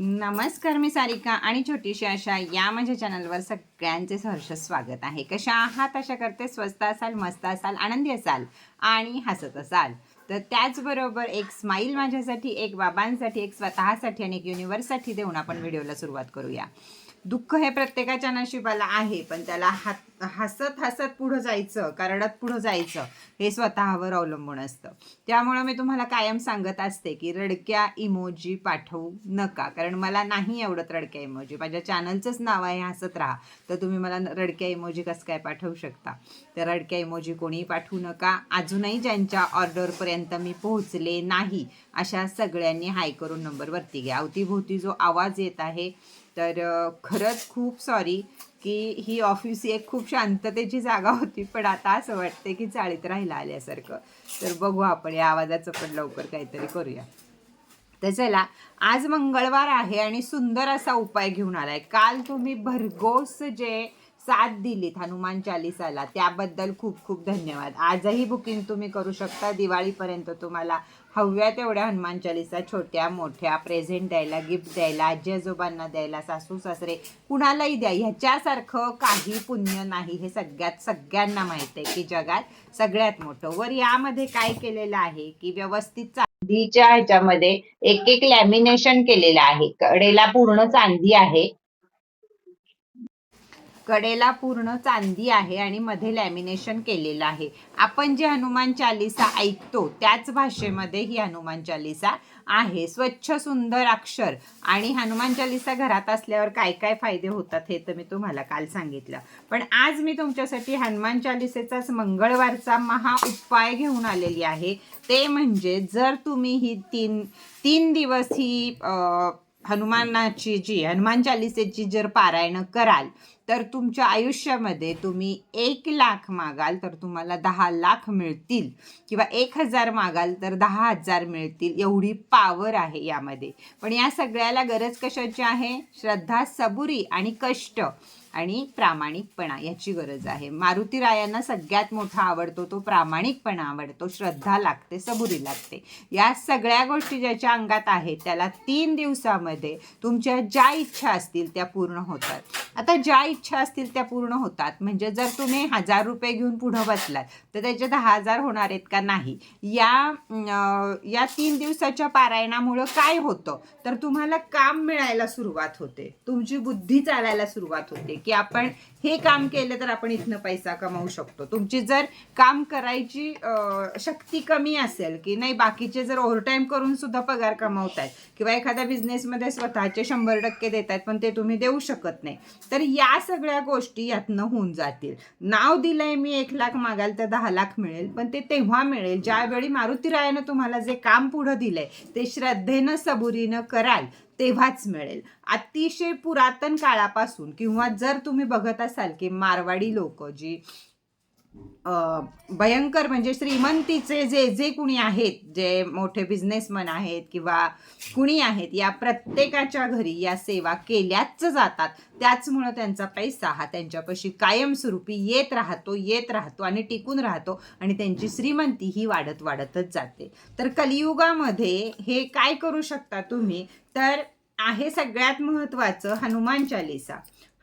नमस्कार मी सारिका आणि छोटीशी आशा या माझ्या चॅनलवर सगळ्यांचे सहर्ष स्वागत आहे. कशा आहात? अशा करते स्वस्त असाल मस्त असाल आनंदी असाल आणि हसत असाल. तर त्याचबरोबर एक स्माईल माझ्यासाठी एक बाबांसाठी एक स्वतःसाठी आणि एक युनिवर्ससाठी देऊन आपण व्हिडिओला सुरुवात करूया. दुःख हे प्रत्येकाच्या नशिबाला आहे पण त्याला हात हसत हसत पुढं जायचं करडत पुढं जायचं हे स्वतःवर अवलंबून असतं. त्यामुळं मी तुम्हाला कायम सांगत असते की रडक्या इमोजी पाठवू नका. कारण मला नाही आवडत रडक्या इमोजी माझ्या चॅनलचंच नाव आहे हसत राहा. तर तुम्ही मला रडक्या इमोजी कसं काय पाठवू शकता? तर रडक्या इमोजी कोणीही पाठवू नका. अजूनही ज्यांच्या ऑर्डरपर्यंत मी पोहोचले नाही अशा सगळ्यांनी हाय करून नंबरवरती घ्या. अवतीभोवती जो आवाज येत आहे तर खरंच खूप सॉरी की ही ऑफिस एक खूप शांततेची जागा होती पण आता असं वाटते की चाळीत राहिला आल्यासारखं. तर बघू आपण या आवाजाचं पण लवकर काहीतरी करूया. तर चला आज मंगळवार आहे आणि सुंदर असा उपाय घेऊन आलाय. काल तुम्ही भरघोस जे साथ दिलीत हनुमान चालिसाला त्याबद्दल खूप खूप धन्यवाद. आजही बुकिंग तुम्ही करू शकता. दिवाळीपर्यंत तुम्हाला हव्या तेवढ्या हनुमान चालिसा छोट्या मोठ्या प्रेझेंट द्यायला गिफ्ट द्यायला आजी आजोबांना द्यायला सासू सासरे कुणालाही द्या. ह्याच्यासारखं काही पुण्य नाही. हे सगळ्यात सगळ्यांना माहीत आहे की जगात सगळ्यात मोठं. वर यामध्ये काय केलेलं आहे की व्यवस्थित चांदीच्या ह्याच्यामध्ये एक एक लॅमिनेशन केलेलं आहे. कडेला पूर्ण चांदी आहे. कडेला पूर्ण चांदी आहे आणि मध्ये लॅमिनेशन केलेलं आहे. आपण जे हनुमान चालिसा ऐकतो त्याच भाषेमध्ये ही हनुमान चालिसा आहे. स्वच्छ सुंदर अक्षर. आणि हनुमान चालिसा घरात असल्यावर काय काय फायदे होतात हे तर मी तुम्हाला काल सांगितलं. पण आज मी तुमच्यासाठी हनुमान चालिसेचाच मंगळवारचा महा उपाय घेऊन आलेली आहे. ते म्हणजे जर तुम्ही ही तीन तीन दिवस ही हनुमानाची जी हनुमान चालिसेची जर पारायणं कराल तर तुमच्या आयुष्यामध्ये तुम्ही एक लाख मागाल तर तुम्हाला दहा लाख मिळतील. किंवा एक हजार मागाल तर दहा हजार मिळतील. एवढी पावर आहे यामध्ये. पण या सगळ्याला गरज कशाची आहे? श्रद्धा सबुरी आणि कष्ट. आणि प्रामाणिकपणा याची गरज आहे. मारुती रायांना सगळ्यात मोठा आवडतो तो प्रामाणिकपणा आवडतो. श्रद्धा लागते सबुरी लागते. या सगळ्या गोष्टी ज्याच्या अंगात आहेत त्याला तीन दिवसामध्ये तुमच्या ज्या इच्छा असतील त्या पूर्ण होतात. आता ज्या इच्छा असतील त्या पूर्ण होतात. म्हणजे जर तुम्ही हजार रुपये घेऊन पुढं बसलात तर त्याचे दहा हजार होणार आहेत का नाही? या या तीन दिवसाच्या पारायणामुळं काय होतं? तर तुम्हाला काम मिळायला सुरुवात होते. तुमची बुद्धी चालायला सुरुवात होते. की आपण हे काम केलं तर आपण इथनं पैसा कमावू शकतो. तुमची जर काम करायची शक्ती कमी असेल की नाही बाकीचे जर ओव्हरटाईम करून सुद्धा पगार कमावतायत किंवा एखाद्या बिझनेसमध्ये स्वतःचे शंभर टक्के देत आहेत पण ते तुम्ही देऊ शकत नाही तर या सगळ्या गोष्टी यातनं होऊन जातील. नाव दिलंय मी एक लाख मागाल तर दहा लाख मिळेल पण ते तेव्हा मिळेल. ज्यावेळी मारुतीरायानं तुम्हाला जे काम पुढं दिलंय ते श्रद्धेनं सबुरीनं कराल. तेव्हाच मिळेल. अतिशय पुरातन काळापासून किंवा जर तुम्ही बघत असाल की मारवाडी लोक जी भयंकर म्हणजे श्रीमंतीचे जे जे कुणी आहेत जे मोठे बिझनेसमन आहेत किंवा कुणी आहेत या प्रत्येकाच्या घरी या सेवा केल्याच जातात. त्याचमुळं त्यांचा पैसा हा त्यांच्यापाशी कायमस्वरूपी येत राहतो येत राहतो आणि टिकून राहतो आणि त्यांची श्रीमंती ही वाढत वाढतच जाते. तर कलियुगामध्ये हे काय करू शकता तुम्ही? तर आहे सगळ्यात महत्त्वाचं हनुमान चालिसा.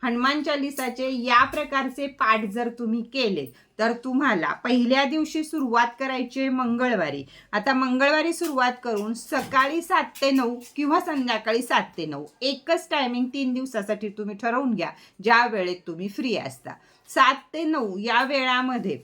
हनुमान चालिसाचे या प्रकारचे पाठ जर तुम्ही केले तर तुम्हाला पहिल्या दिवशी सुरुवात करायची आहे मंगळवारी. आता मंगळवारी सुरुवात करून सकाळी सात ते नऊ किंवा संध्याकाळी सात ते नऊ एकच टायमिंग तीन दिवसासाठी तुम्ही ठरवून घ्या ज्या वेळेत तुम्ही फ्री असता. सात ते नऊ या वेळामध्ये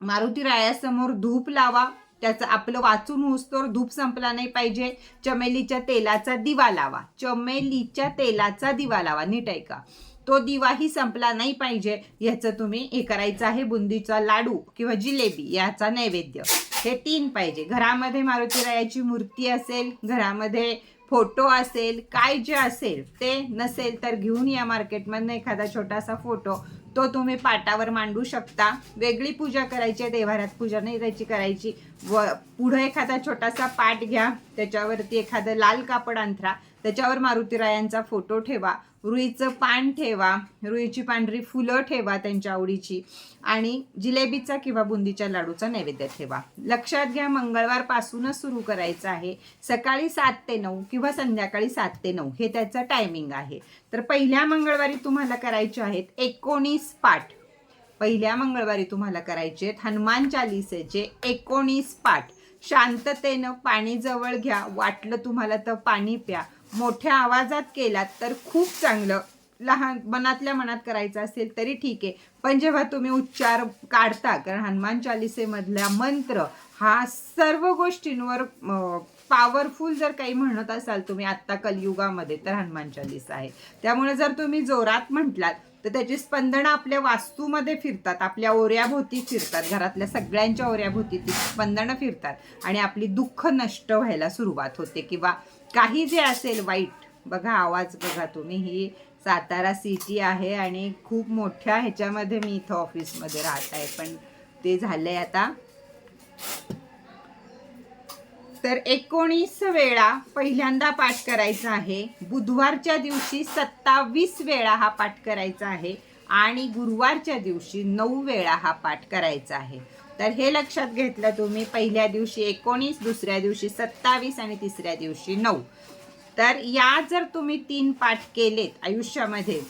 मारुती रायासमोर धूप लावा त्याचं आपलं वाचून उस्तोर धूप संपला नाही पाहिजे. चमेलीच्या तेलाचा दिवा लावा. चमेलीच्या तेलाचा दिवा लावा. नीट ऐका. तो दिवाही संपला नाही पाहिजे. ह्याचं तुम्ही हे करायचं आहे बुंदीचा लाडू किंवा जिलेबी याचा नैवेद्य. हे तीन पाहिजे. घरामध्ये मारुतीरायाची मूर्ती असेल घरामध्ये फोटो असेल काय जे असेल ते नसेल तर घेऊन या मार्केटमधनं एखादा छोटासा फोटो. तो तुम्ही पाटावर मांडू शकता. वेगळी पूजा करायची आहे देवारात पूजा नाही त्याची करायची. व पुढं एखादा छोटासा पाट घ्या त्याच्यावरती एखादं लाल कापड अंथरा त्याच्यावर मारुतीरायांचा फोटो ठेवा. रुईचं पान ठेवा. रुईची पांढरी फुलं ठेवा त्यांच्या आवडीची. आणि जिलेबीचा किंवा बुंदीच्या लाडूचा नैवेद्य ठेवा. लक्षात घ्या मंगळवारपासूनच सुरू करायचं आहे. सकाळी सात ते नऊ किंवा संध्याकाळी सात ते नऊ हे त्याचं टायमिंग आहे. तर पहिल्या मंगळवारी तुम्हाला करायचे आहेत एकोणीस पाठ. पहिल्या मंगळवारी तुम्हाला करायचे आहेत हनुमान चालिसेचे एकोणीस पाठ. शांततेनं पाणी जवळ घ्या. वाटलं तुम्हाला तर पाणी प्या. मोठ्या आवाजात केलात तर खूप चांगलं. लहान मनातल्या मनात करायचं असेल तरी ठीक आहे. पण जेव्हा तुम्ही उच्चार काढता कारण हनुमान चालिसेमधला मंत्र हा सर्व गोष्टींवर पॉवरफुल जर काही म्हणत असाल तुम्ही आत्ता कलियुगामध्ये तर हनुमान चालीसा आहे. त्यामुळे जर तुम्ही जोरात म्हटलात तर त्याची स्पंदनं आपल्या वास्तूमध्ये फिरतात आपल्या ओऱ्याभोवती फिरतात घरातल्या सगळ्यांच्या ओऱ्याभोवती ती स्पंदनं फिरतात आणि आपली दुःख नष्ट व्हायला सुरुवात होते. किंवा काही जे असेल वाईट बघा आवाज बघा तुम्ही ही सातारा सिटी आहे आणि खूप मोठ्या ह्याच्यामध्ये मी इथं ऑफिसमध्ये राहत आहे. पण ते झालं आहे आता तर एकोणीस वेळा पहिल्यांदा पाठ करायचा आहे. बुधवारच्या दिवशी सत्तावीस वेळा हा पाठ करायचा आहे आणि गुरुवारच्या दिवशी नऊ वेळा हा पाठ करायचा आहे. तर हे लक्षात घेतलं तुम्ही पहिल्या दिवशी एकोणीस दुसऱ्या दिवशी सत्तावीस आणि तिसऱ्या दिवशी नऊ. तर या जर तुम्ही तीन पाठ केलेत आयुष्यामध्ये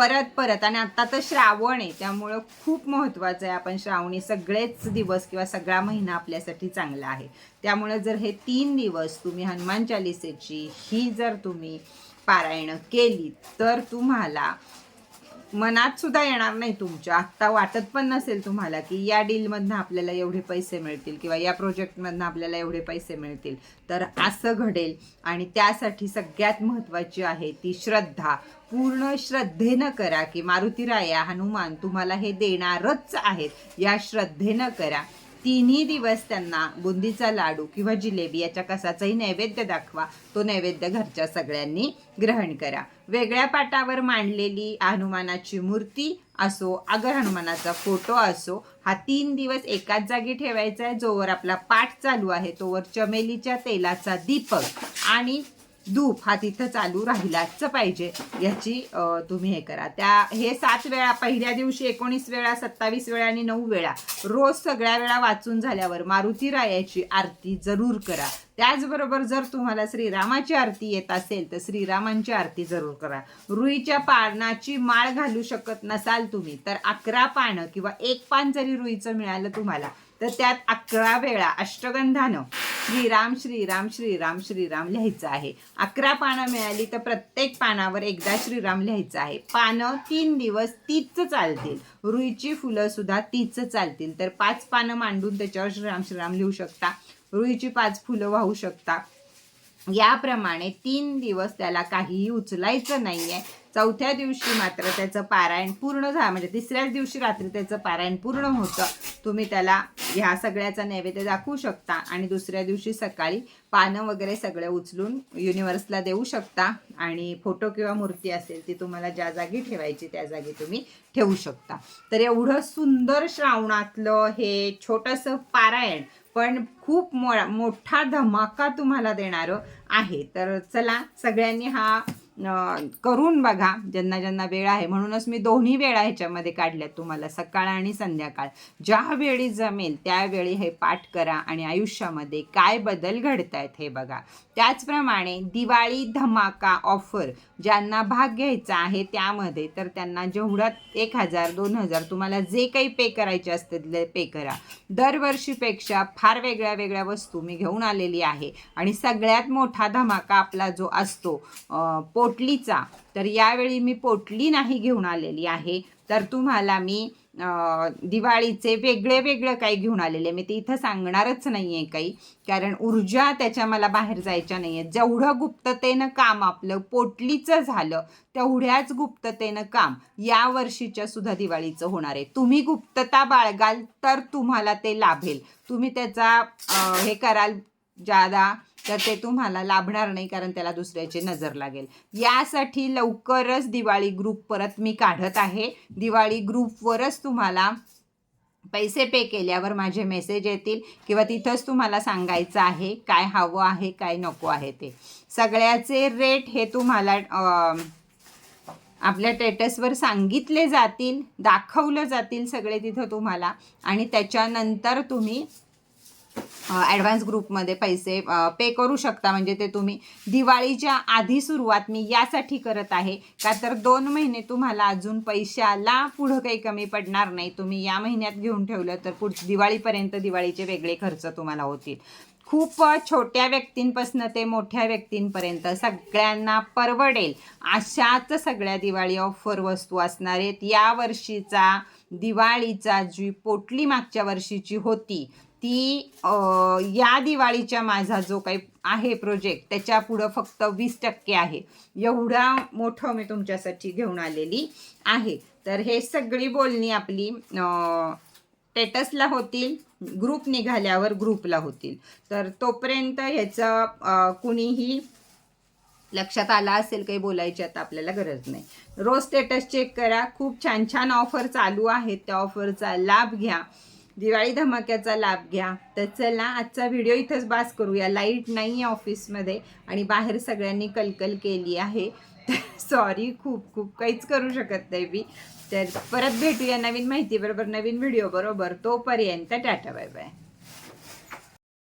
परत परत. आणि आता तर श्रावण आहे त्यामुळं खूप महत्त्वाचं आहे आपण श्रावणी सगळेच दिवस किंवा सगळा महिना आपल्यासाठी चांगला आहे. त्यामुळं जर हे तीन दिवस तुम्ही हनुमान चालिसेची ही जर तुम्ही पारायणं केली तर तुम्हाला मनात सुद्धा येणार नाही तुमच्या. आत्ता वाटत पण नसेल तुम्हाला की या डीलमधनं आपल्याला एवढे पैसे मिळतील किंवा या प्रोजेक्टमधनं आपल्याला एवढे पैसे मिळतील. तर असं घडेल. आणि त्यासाठी सगळ्यात महत्त्वाची आहे ती श्रद्धा. पूर्ण श्रद्धेनं करा की मारुतीराया हनुमान तुम्हाला हे देणारच आहेत. या श्रद्धेनं करा. तिन्ही दिवस त्यांना बुंदीचा लाडू किंवा जिलेबी याच्या कसाचाही नैवेद्य दाखवा. तो नैवेद्य घरच्या सगळ्यांनी ग्रहण करा. वेगळ्या पाटावर मांडलेली हनुमानाची मूर्ती असो अगर हनुमानाचा फोटो असो हा तीन दिवस एकाच जागी ठेवायचा आहे जोवर आपला पाठ चालू आहे तोवर चमेलीच्या तेलाचा दीपक आणि धूप हा तिथं चालू राहिलाच पाहिजे याची तुम्ही हे करा. त्या हे सात वेळा पहिल्या दिवशी एकोणीस वेळा सत्तावीस वेळा आणि नऊ वेळा रोज सगळ्या वेळा वाचून झाल्यावर मारुती रायाची आरती जरूर करा. त्याचबरोबर जर तुम्हाला श्रीरामाची आरती येत असेल तर श्रीरामांची आरती जरूर करा. रुईच्या पानाची माळ घालू शकत नसाल तुम्ही तर अकरा पानं किंवा एक पान जरी रुईचं मिळालं तुम्हाला तर त्यात अकरा वेळा अष्टगंधानं श्रीराम श्रीराम श्रीराम श्रीराम लिहायचं आहे. अकरा पानं मिळाली तर प्रत्येक पानावर एकदा श्रीराम लिहायचं आहे. पानं तीन दिवस तीच चालतील. रुईची फुलं सुद्धा तीच चालतील. तर पाच पानं मांडून त्याच्यावर श्रीराम श्रीराम लिहू शकता. रुईची पाच फुलं वाहू शकता. याप्रमाणे तीन दिवस त्याला काहीही उचलायचं नाही आहे चौथ्या दिवशी मात्र त्याचं पारायण पूर्ण झालं म्हणजे तिसऱ्याच दिवशी रात्री त्याचं पारायण पूर्ण होतं. तुम्ही त्याला ह्या सगळ्याचा नैवेद्य दाखवू शकता आणि दुसऱ्या दिवशी सकाळी पानं वगैरे सगळं उचलून युनिव्हर्सला देऊ शकता आणि फोटो किंवा मूर्ती असेल ती तुम्हाला ज्या जागी ठेवायची त्या जागी तुम्ही ठेवू शकता. तर एवढं सुंदर श्रावणातलं हे छोटंसं पारायण पण खूप मो मोठा धमाका तुम्हाला देणारं आहे. तर चला सगळ्यांनी हा करून बघा ज्यांना ज्यांना वेळ आहे. म्हणूनच मी दोन्ही वेळा ह्याच्यामध्ये काढल्यात तुम्हाला सकाळ आणि संध्याकाळ. ज्या वेळी जमेल त्यावेळी हे पाठ करा आणि आयुष्यामध्ये काय बदल घडत आहेत हे बघा. त्याचप्रमाणे दिवाळी धमाका ऑफर ज्यांना भाग घ्यायचा आहे त्यामध्ये तर त्यांना जेवढा एक हजार दोन हजार तुम्हाला जे काही पे करायचे असतील पे करा. दरवर्षीपेक्षा फार वेगळ्या वेगळ्या वस्तू मी घेऊन आलेली आहे. आणि सगळ्यात मोठा धमाका आपला जो असतो पोट पोटलीचा. तर यावेळी मी पोटली नाही घेऊन आलेली आहे. तर तुम्हाला मी दिवाळीचे वेगळे वेगळं काही घेऊन आलेले. मी ते इथं सांगणारच नाही आहे काही. कारण ऊर्जा त्याच्या मला बाहेर जायच्या नाही आहेत जेवढं गुप्ततेनं काम आपलं पोटलीचं झालं तेवढ्याच गुप्ततेनं काम या वर्षीच्या सुद्धा दिवाळीचं होणार आहे. तुम्ही गुप्तता बाळगाल तर तुम्हाला ते लाभेल. तुम्ही त्याचा हे कराल जादा तर ते तुम्हाला लाभणार नाही कारण त्याला दुसऱ्याची नजर लागेल. यासाठी लवकरच दिवाळी ग्रुप परत मी काढत आहे. दिवाळी ग्रुपवरच तुम्हाला पैसे पे केल्यावर माझे मेसेज येतील किंवा तिथंच तुम्हाला सांगायचं आहे काय हवं आहे काय नको आहे ते. सगळ्याचे रेट हे तुम्हाला आपल्या टेटसवर सांगितले जातील दाखवलं जातील सगळे तिथं तुम्हाला. आणि त्याच्यानंतर तुम्ही ॲडव्हान्स ग्रुपमध्ये पैसे पे करू शकता. म्हणजे ते तुम्ही दिवाळीच्या आधी सुरुवात मी यासाठी करत आहे. का तर दोन महिने तुम्हाला अजून पैशाला पुढं काही कमी पडणार नाही. तुम्ही या महिन्यात घेऊन ठेवलं तर पुढ दिवाळीपर्यंत दिवाळीचे वेगळे खर्च तुम्हाला होतील. खूप छोट्या व्यक्तींपासून ते मोठ्या व्यक्तींपर्यंत सगळ्यांना परवडेल अशाच सगळ्या दिवाळी ऑफर वस्तू असणार आहेत. या वर्षीचा दिवाळीचा जी पोटली मागच्या वर्षीची होती ती या दिवाळीच्या माझा जो काही आहे प्रोजेक्ट त्याच्या पुढं फक्त वीस टक्के आहे. एवढा मोठं मी तुमच्यासाठी घेऊन आलेली आहे. तर हे सगळी बोलणी आपली स्टेटसला होतील ग्रुप निघाल्यावर ग्रुपला होतील. तर तोपर्यंत ह्याचं कुणीही लक्षात आला असेल काही बोलायची आता आपल्याला गरज नाही. रोज स्टेटस चेक करा. खूप छान छान ऑफर चालू आहेत. त्या ऑफरचा लाभ घ्या. दिवाळी धमाक्याचा लाभ घ्या. तर चला आजचा व्हिडिओ इथंच बास करूया लाइट नाही आहे ऑफिसमध्ये आणि बाहेर सगळ्यांनी कलकल केली आहे. तर सॉरी खूप खूप काहीच करू शकत नाही मी. तर परत भेटूया नवीन माहितीबरोबर नवीन व्हिडिओ बरोबर. तोपर्यंत टाटा बाय बाय